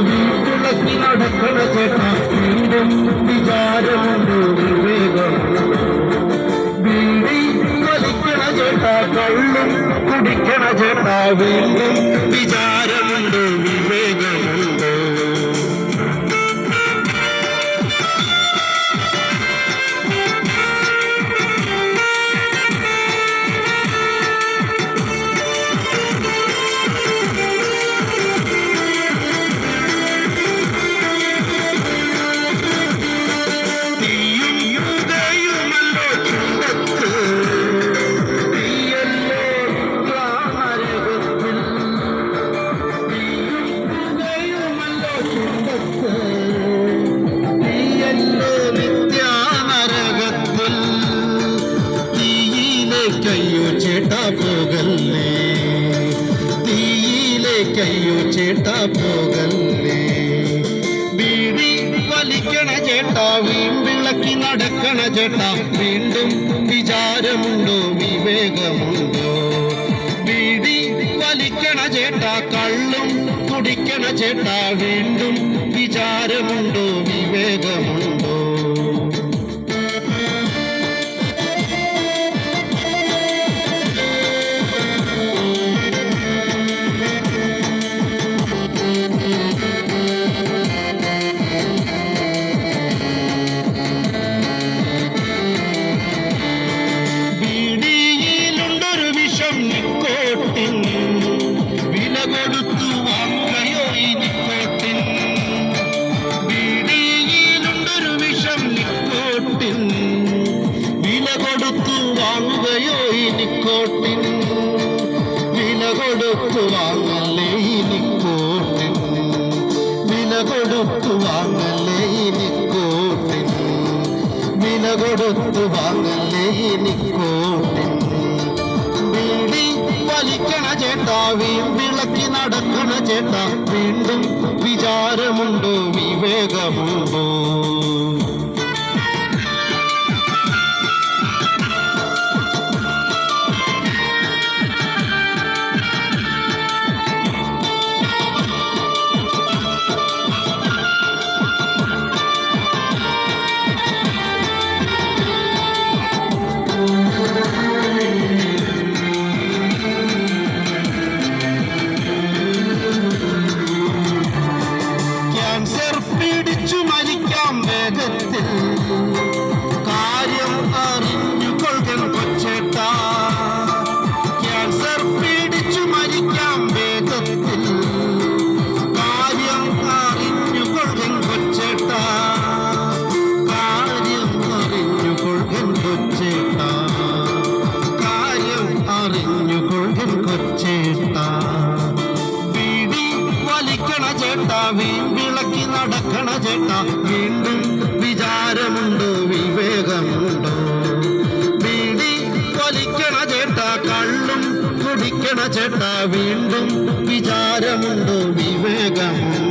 വീട്ടിളക്കി നടക്കണ ചേട്ടാ വീണ്ടും വിചാരമുണ്ടോ വിവേകമുണ്ടോ വീടി വലിക്കണ ചേട്ടാ കള്ളും കുടിക്കണ ചേട്ടാ വീണ്ടും വിചാരമുണ്ടോ ചേട്ടാ പോകല്ലേ തീയിലേക്കയ്യോ ചേട്ടാ പോകല്ലേ ബീഡി വലിക്കണ ചേട്ടാ വീമ്പിളക്കി നടക്കണ ചേട്ടാ. വീണ്ടും വിചാരമുണ്ടോ? വിവേകമുണ്ടോ? ബീഡി വലിക്കണ ചേട്ടാ കള്ളും കുടിക്കണ ചേട്ടാ. വീണ്ടും വിചാരമുണ്ടോ? വിവേകമുണ്ടോ? വാങ്ങുകയോ ഈ നിക്കോട്ടിൻ വില കൊടുത്തു വാങ്ങല്ലേ ഈ നിക്കോട്ടിൻ വില കൊടുത്തു വാങ്ങല്ലേ ഈ വില കൊടുത്തു വാങ്ങല്ലേ എനിക്കോട്ടിൻ വീടി വലിക്കണ ചേട്ടാ വിളക്കി നടക്കണ ചേട്ടാ വീണ്ടും വിചാരമുണ്ടോ വിവേകമുണ്ടോ? ചേട്ടാ വിളക്കി നടക്കണ ചേട്ടാ. വീണ്ടും വിചാരമുണ്ടോ വിവേകമുണ്ടോ? വീടി കൊലിക്കണ ചേട്ടാ കള്ളും കുടിക്കണ ചേട്ടാ. വീണ്ടും വിചാരമുണ്ടോ വിവേകമുണ്ടോ?